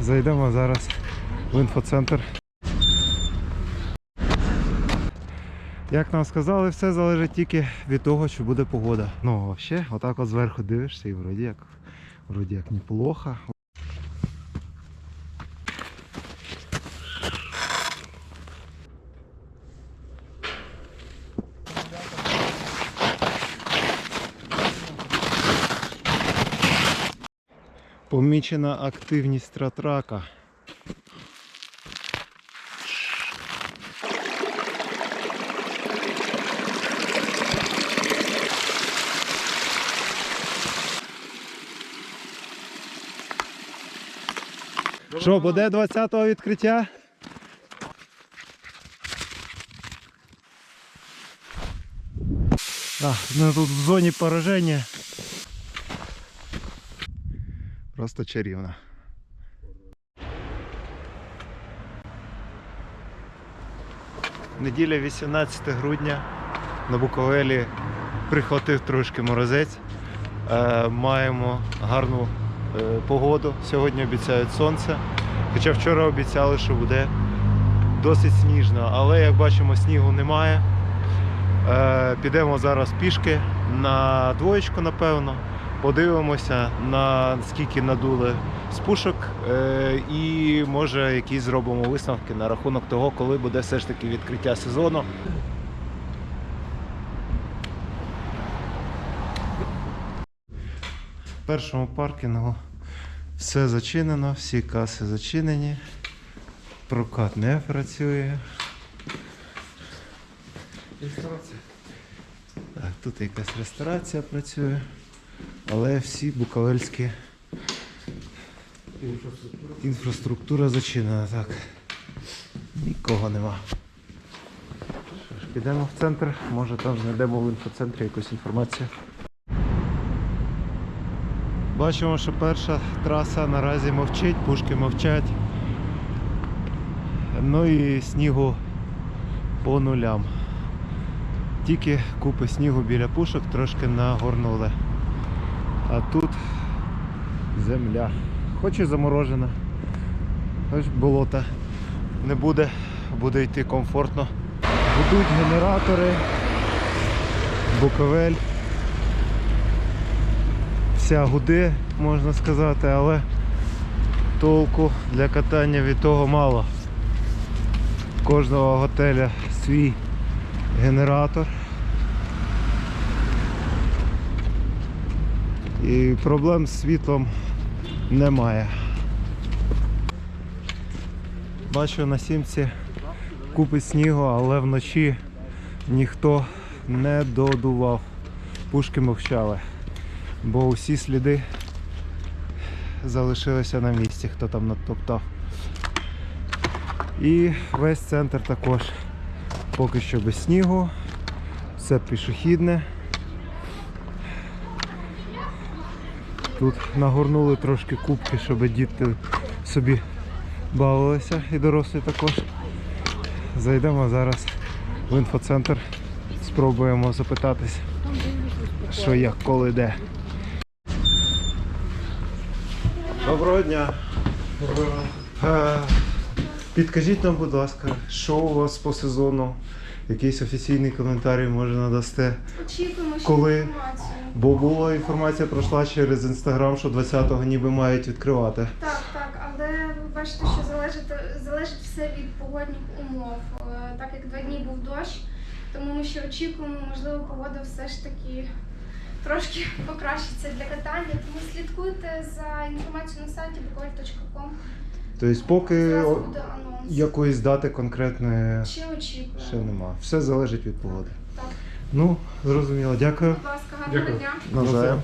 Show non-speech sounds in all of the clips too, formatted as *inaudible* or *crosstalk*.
Зайдемо зараз в інфоцентр. Як нам сказали, все залежить тільки від того, чи буде погода. Ну, взагалі, отак от зверху дивишся і вроді як, вроді як неплохо. Помічена активність тратрака. Що, буде 20-го відкриття? А, ну тут в зоні пораження. Просто чарівно. Неділя 18 грудня на Буковелі прихватив трошки морозець. Е, маємо гарну е, погоду. Сьогодні обіцяють сонце. Хоча вчора обіцяли, що буде досить сніжно, але як бачимо, снігу немає. Е, підемо зараз пішки на двоєчку, напевно. Подивимося, на скільки надули з пушок, е, і може якісь зробимо висновки на рахунок того, коли буде все ж таки відкриття сезону. В першому паркінгу все зачинено, всі каси зачинені, прокат не працює. Так, тут якась ресторація працює, але всі буковельські інфраструктура зачинена. Так. Нікого нема. Що ж, підемо в центр, може там знайдемо в інфоцентрі якусь інформацію. Бачимо, що перша траса наразі мовчить, пушки мовчать. Ну і снігу по нулям. Тільки купи снігу біля пушок трошки нагорнули. А тут земля. Хоч і заморожена, хоч болота не буде, буде йти комфортно. Будуть генератори, буковель. Вся гуде, можна сказати, але толку для катання від того мало. В кожного готеля свій генератор. І проблем з світлом немає. Бачу на сімці купи снігу, але вночі ніхто не додував. Пушки мовчали, бо усі сліди залишилися на місці, хто там натоптав. І весь центр також поки що без снігу, все пішохідне. Тут нагорнули трошки кубки, щоб діти собі бавилися і дорослі також. Зайдемо зараз в інфоцентр, спробуємо запитатись, що як, коли, де. Доброго дня. Е, Підкажіть нам, будь ласка, що у вас по сезону? Якийсь офіційний коментарі може надасте. Очікуємо ще Коли? інформацію. Бо була інформація пройшла через інстаграм, що 20-го ніби мають відкривати. Так, так, але ви бачите, що залежить, залежить все від погодних умов. Е, Так як два дні був дощ, тому ми ще очікуємо, можливо, погода все ж таки трошки покращиться для катання. Тому слідкуйте за інформацією на сайті bukovel.com. Тобто, поки Зразу буде анонс. якоїсь дати конкретної Ще очікуємо. ще нема. Все залежить від погоди. Ну, зрозуміло, дякую. будь ласка, гарного дня. Навзаєм.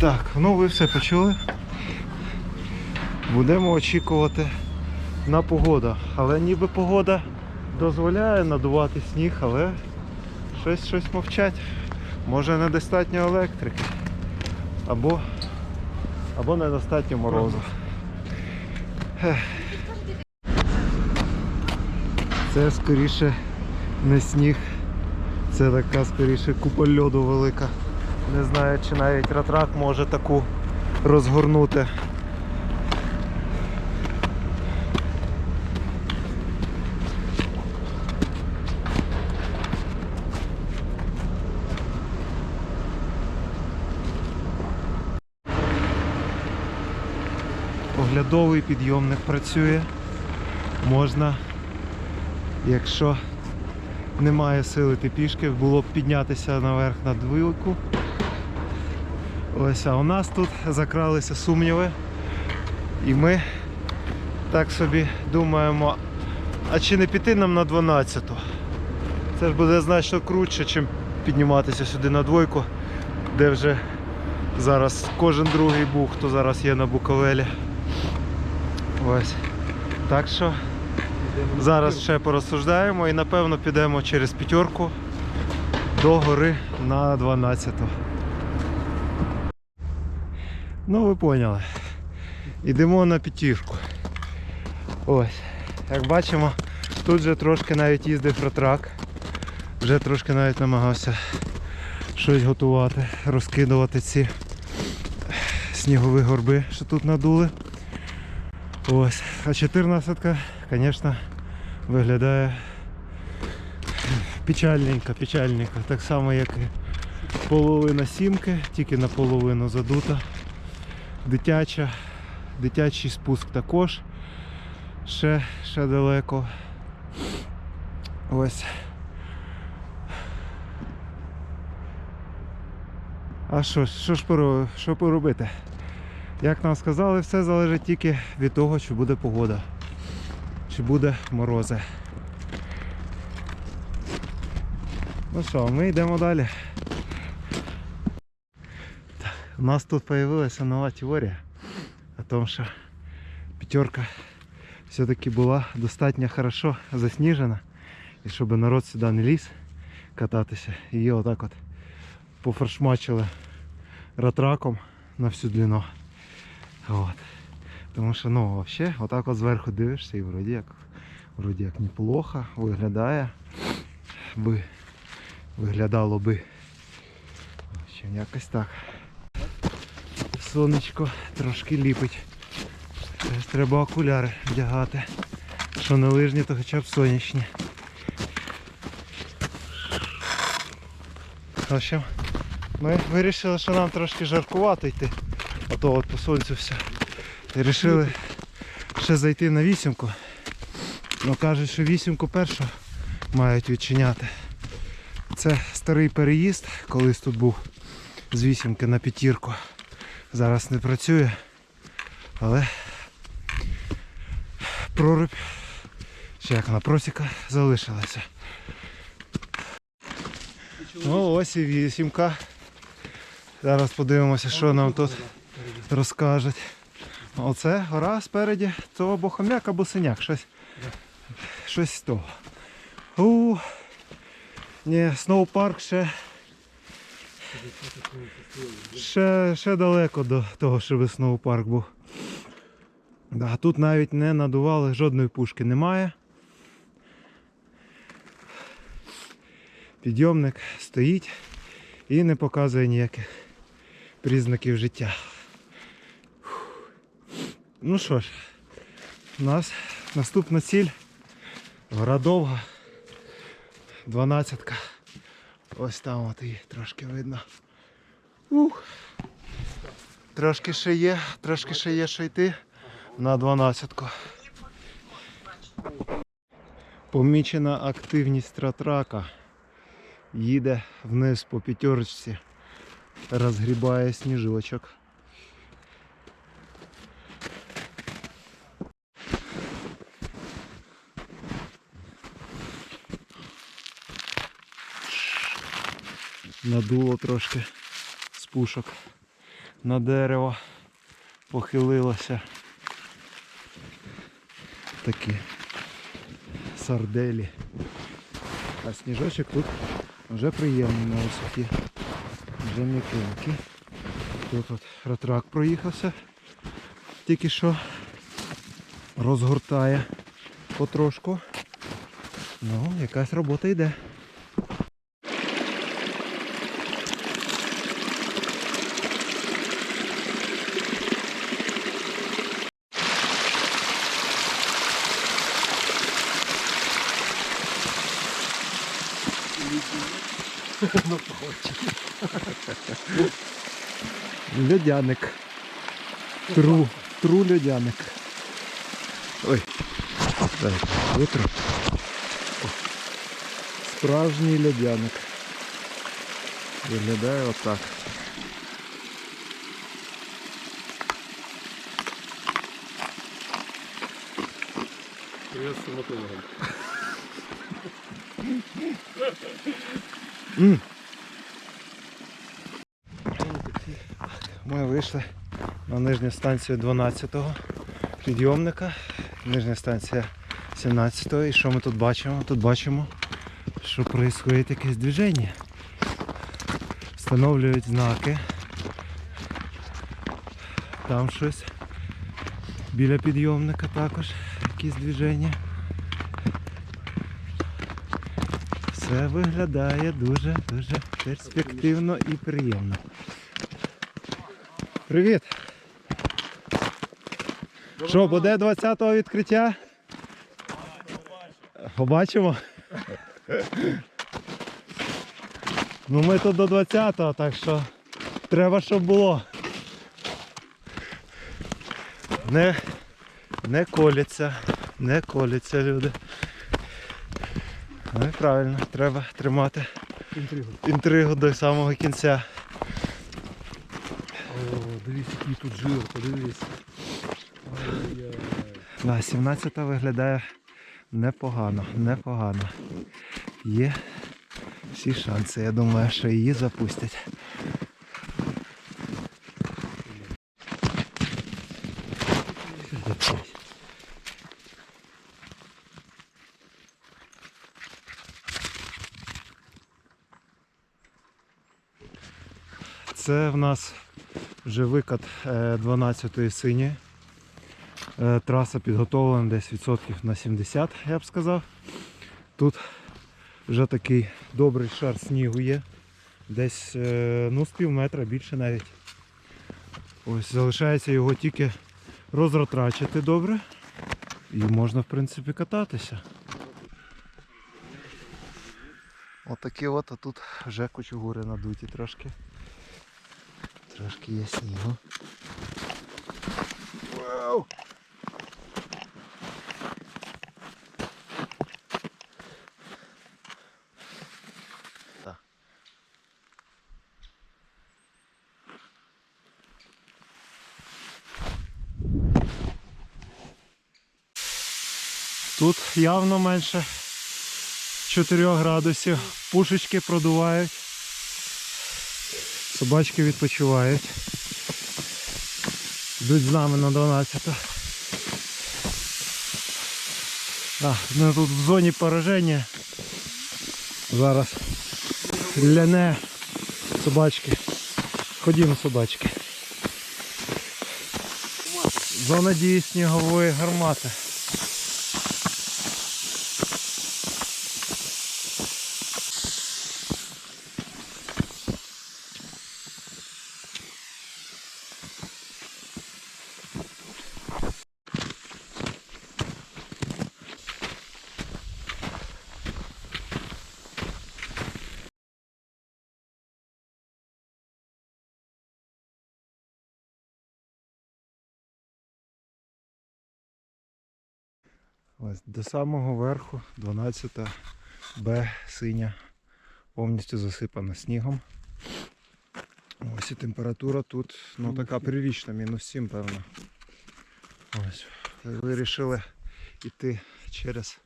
Так, ну ви все почули. Будемо очікувати на погоду. Але ніби погода дозволяє надувати сніг, але щось щось мовчать. Може недостатньо електрики. Або, або недостатньо морозу. Це скоріше не сніг. Це така скоріше купа льоду велика. Не знаю чи навіть ратрак може таку розгорнути. Оглядовий підйомник працює, можна, якщо немає сили йти пішки, було б піднятися наверх на двилку. Ось, а у нас тут закралися сумніви. І ми так собі думаємо, а чи не піти нам на 12-ту? Це ж буде значно круче, чим підніматися сюди на двойку, де вже зараз кожен другий був, хто зараз є на Буковелі. Ось. Так що зараз ще порозсуждаємо і напевно підемо через п'ятерку до гори на 12-ту. Ну, ви поняли. Йдемо на п'ятірку. Ось. Як бачимо, тут вже трошки навіть їздив ротрак. Вже трошки навіть намагався щось готувати, розкидувати ці снігові горби, що тут надули. Ось. А 14-ка, звісно, виглядає печальненько, печальненько. Так само, як і половина сімки, тільки наполовину задута. Дитяча, дитячий спуск також. Ще, ще далеко. Ось. А що, що ж поро- що поробити? Як нам сказали, все залежить тільки від того, чи буде погода, чи буде морози. Ну що, ми йдемо далі. У нас тут з'явилася нова теорія о том, що п'ятерка все-таки була достатньо хорошо засніжена. І щоб народ сюди не ліз кататися, її отак от пофаршмачили ратраком на всю длину. От. Тому що ну взагалі отак от зверху дивишся і вроді як, вроді як неплохо виглядає. Би, виглядало би. Общем, якось так. Сонечко трошки ліпить. Теж треба окуляри вдягати. Що не лижні, то хоча б сонячні. В общем, ми вирішили, що нам трошки жаркувато йти. А то от по сонцю все. І вирішили ще зайти на вісімку. Ну кажуть, що вісімку першу мають відчиняти. Це старий переїзд, колись тут був з вісімки на п'ятірку. Зараз не працює, але прорубь, чи як вона просіка, залишилася. Ну ось і вісімка. Зараз подивимося, що нам тут розкажуть. Оце гора спереді, це або хомяк, або синяк. Щось, щось з того. У, ні, сноупарк ще, ще, ще далеко до того, щоб сноупарк був. Да, тут навіть не надували, жодної пушки немає. Підйомник стоїть і не показує ніяких признаків життя. Ну що ж, у нас наступна ціль. Гора. Дванадцятка. Ось там от її трошки видно. Ух. Трошки ще є, трошки ще є що йти на дванадцятку. Помічена активність тратрака. Їде вниз по п'ятерочці, розгрібає сніжочок. Надуло трошки з пушок на дерево, похилилося. Такі сарделі. А сніжочок тут вже приємний на висоті. Вже м'якенький. Тут от ратрак проїхався. Тільки що розгортає потрошку. Ну, якась робота йде. Льодяник. Тру. тру льодяник. Ой, дай витру. Справжній льодяник. Виглядає отак. Привет стоматологам. Ми вийшли на нижню станцію 12-го підйомника. Нижня станція 17-го. І що ми тут бачимо? Тут бачимо, що відбувається якесь движення. Встановлюють знаки. Там щось. Біля підйомника також якісь движення. Все виглядає дуже дуже перспективно і приємно. Привіт! Що, буде 20-го відкриття? Побачимо. Ну ми тут до 20-го, так що треба, щоб було. Не, не коляться, не коляться люди. Ну і правильно, треба тримати Інтригу. інтригу до самого кінця. Дивись, який тут жир, подивись. Да, 17 виглядає непогано, непогано. Є всі шанси. Я думаю, що її запустять. Це в нас вже викат 12-ї синьої. Е, Траса підготовлена десь відсотків на 70, я б сказав. Тут вже такий добрий шар снігу є. Десь е, ну, з пів метра, більше навіть. Ось залишається його тільки розротрачити добре. І можна в принципі кататися. Отакі от, а тут вже кучугури надуті трошки. Трошки є снігу. Вау! Тут явно менше 4 градусів. Пушечки продувають. Собачки відпочивають. Йдуть з нами на 12. А, ми тут в зоні пораження. Зараз ляне собачки. Ходімо собачки. Зона дії снігової гармати. Ось до самого верху 12 Б синя повністю засипана снігом. Ось і температура тут ну, така прирічна, мінус 7, певно. Ось. Вирішили йти через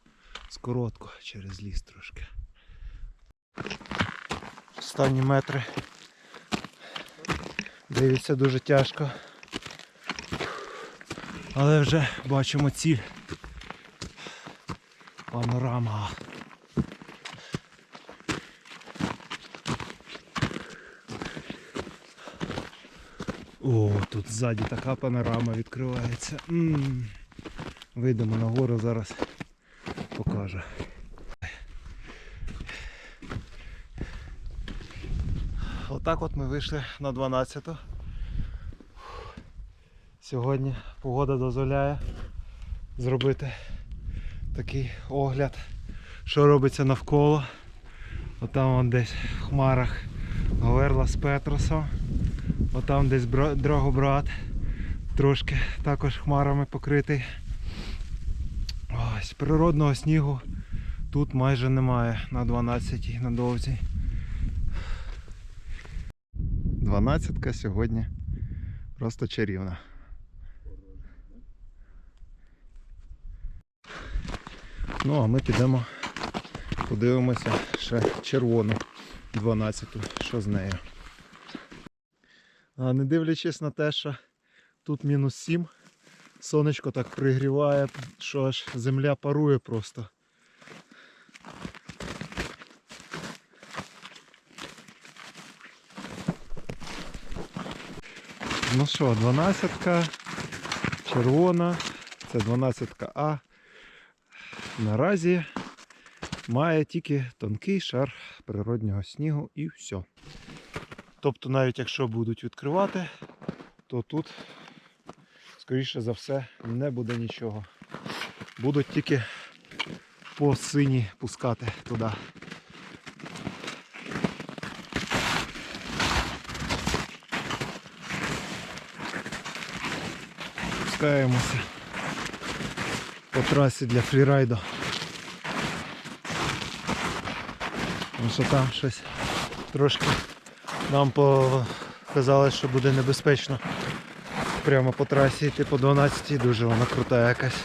скоротку, через ліс трошки. Останні метри. Дивиться дуже тяжко. Але вже бачимо ціль. Панорама. О, тут ззаді така панорама відкривається. м Вийдемо нагору зараз покажу. Отак от ми вийшли на 12. -ту. Сьогодні погода дозволяє зробити такий огляд, що робиться навколо. Отам вон десь в хмарах Говерла з Петросом. Отам десь бра- Драгобрат. трошки також хмарами покритий. Ось, природного снігу тут майже немає на 12 на довзі. 12 сьогодні просто чарівна. Ну, а ми підемо подивимося ще червону 12-ту, що з нею. А не дивлячись на те, що тут мінус 7, сонечко так пригріває, що аж земля парує просто. Ну що, 12 червона, це 12 А. Наразі має тільки тонкий шар природнього снігу і все. Тобто, навіть якщо будуть відкривати, то тут, скоріше за все, не буде нічого. Будуть тільки по сині пускати туди. Спускаємося по трасі для фрірайду. Тому що там щось трошки нам показали, що буде небезпечно. Прямо по трасі йти по 12 дуже вона крута якась.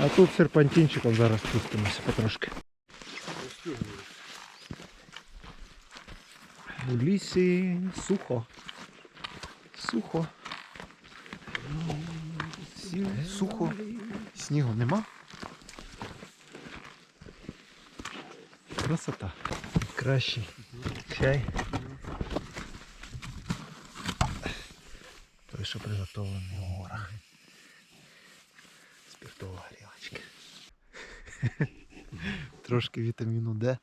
А тут серпантинчиком зараз спустимося потрошки. У лісі сухо. Сухо. Сі- Сухо. Снігу нема. Красота. Кращий чай. Той, що приготовлений в горах. Спиртова горілочка. *laughs* Трошки вітаміну Д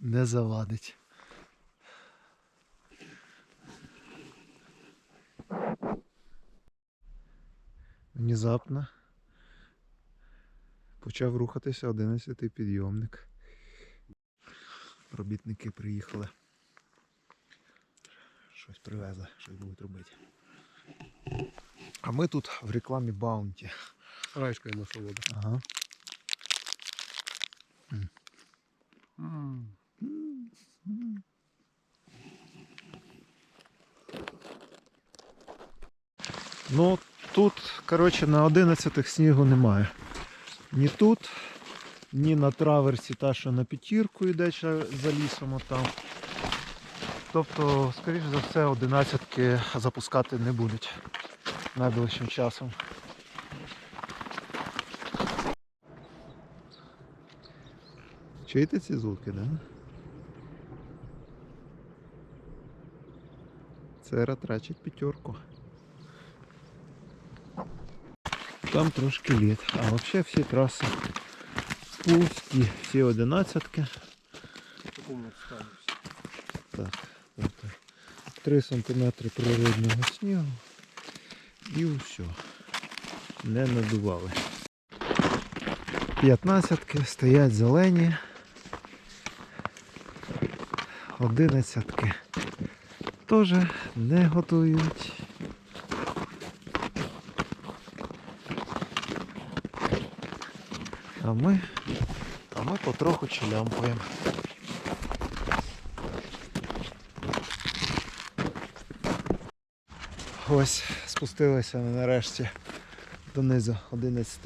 не завадить. Внезапно почав рухатися 11-й підйомник. Робітники приїхали. Щось привезли, щось будуть робити. А ми тут в рекламі Баунті. Райська насолода. Ага. Ну, тут, коротше, на 11 снігу немає. Ні тут, ні на траверсі та, що на п'ятірку йде за лісом там. Тобто, скоріш за все, 11 запускати не будуть найближчим часом. Чуєте ці звуки, да? Це ратрачить п'ятерку. Там трошки лід. А взагалі всі траси пусті, всі одинадцятки. Так, тобто 3 см природного снігу і все. Не надували. П'ятнадцятки стоять зелені. Одинадцятки теж не готують. А ми, а ми потроху челямпуємо. Ось спустилися ми нарешті донизу 11,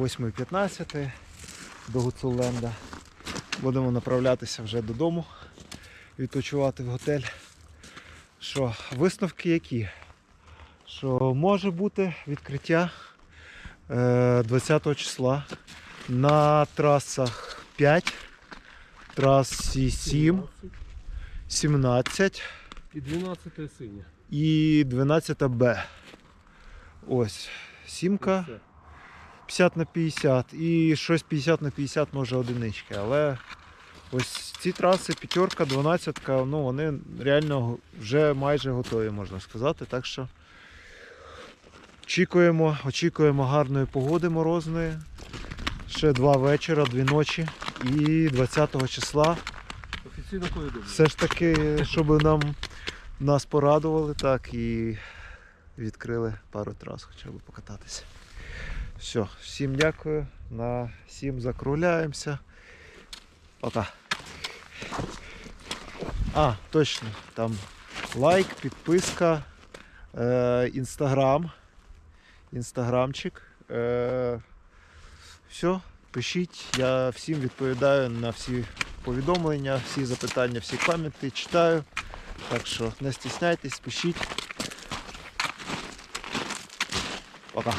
8, 15 до Гуцуленда. Будемо направлятися вже додому, відпочивати в готель. Що, висновки які? Що може бути відкриття е, 20 числа на трасах 5, трасі 7, 17 І 12 синя. і 12 Б. Ось. Сімка 50 на 50 і щось 50 на 50 може одинички. Але ось ці траси, п'ятерка, 12, ну вони реально вже майже готові, можна сказати. Так що очікуємо, очікуємо гарної погоди морозної. Ще два вечора, дві ночі. І 20 числа Офіційно повідомлення. все ж таки, щоб нам нас порадували так і відкрили пару трас, хоча б покататися. Все, всім дякую. На всім закругляємося. Пока. А, точно, там лайк, підписка, е, інстаграм. Інстаграмчик. Е, все, пишіть. Я всім відповідаю на всі повідомлення, всі запитання, всі пам'яті читаю. Так що не стісняйтесь, пишіть. Пока.